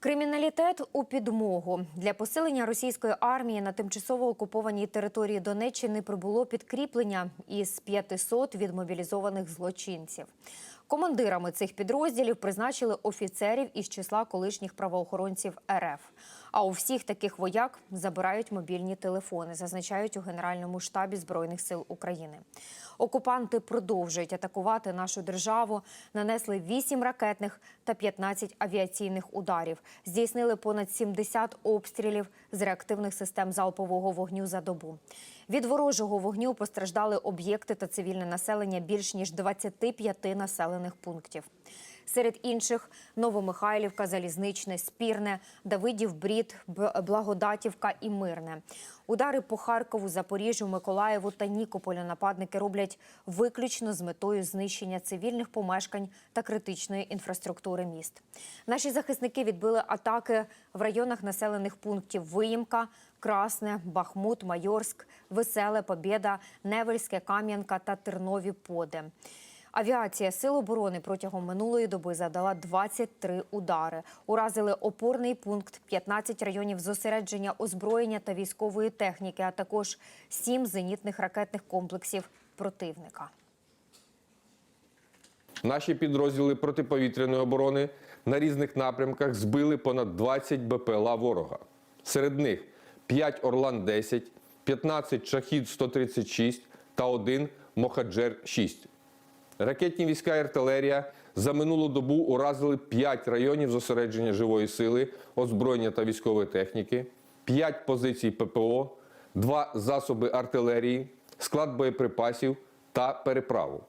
Криміналітет у підмогу для посилення російської армії на тимчасово окупованій території Донеччини прибуло підкріплення із 500 відмобілізованих злочинців. Командирами цих підрозділів призначили офіцерів із числа колишніх правоохоронців РФ. А у всіх таких вояк забирають мобільні телефони, зазначають у Генеральному штабі Збройних сил України. Окупанти продовжують атакувати нашу державу, нанесли 8 ракетних та 15 авіаційних ударів, здійснили понад 70 обстрілів з реактивних систем залпового вогню за добу. Від ворожого вогню постраждали об'єкти та цивільне населення більш ніж 25 населених пунктів. Серед інших Новомихайлівка, Залізничне, Спірне, Давидів Брід, Благодатівка і Мирне. Удари по Харкову, Запоріжжю, Миколаєву та Нікополю нападники роблять виключно з метою знищення цивільних помешкань та критичної інфраструктури міст. Наші захисники відбили атаки в районах населених пунктів Виїмка, Красне, Бахмут, Майорськ, Веселе, Побєда, Невельське, Кам'янка та Тернові Поди. Авіація Сил оборони протягом минулої доби завдала 23 удари. Уразили опорний пункт, 15 районів зосередження озброєння та військової техніки, а також 7 зенітних ракетних комплексів противника. Наші підрозділи протиповітряної оборони на різних напрямках збили понад 20 БПЛА ворога. Серед них 5 Орлан-10, 15 Шахід-136 та 1 Мохаджер-6. Ракетні війська і артилерія за минулу добу уразили 5 районів зосередження живої сили, озброєння та військової техніки, 5 позицій ППО, 2 засоби артилерії, склад боєприпасів та переправу.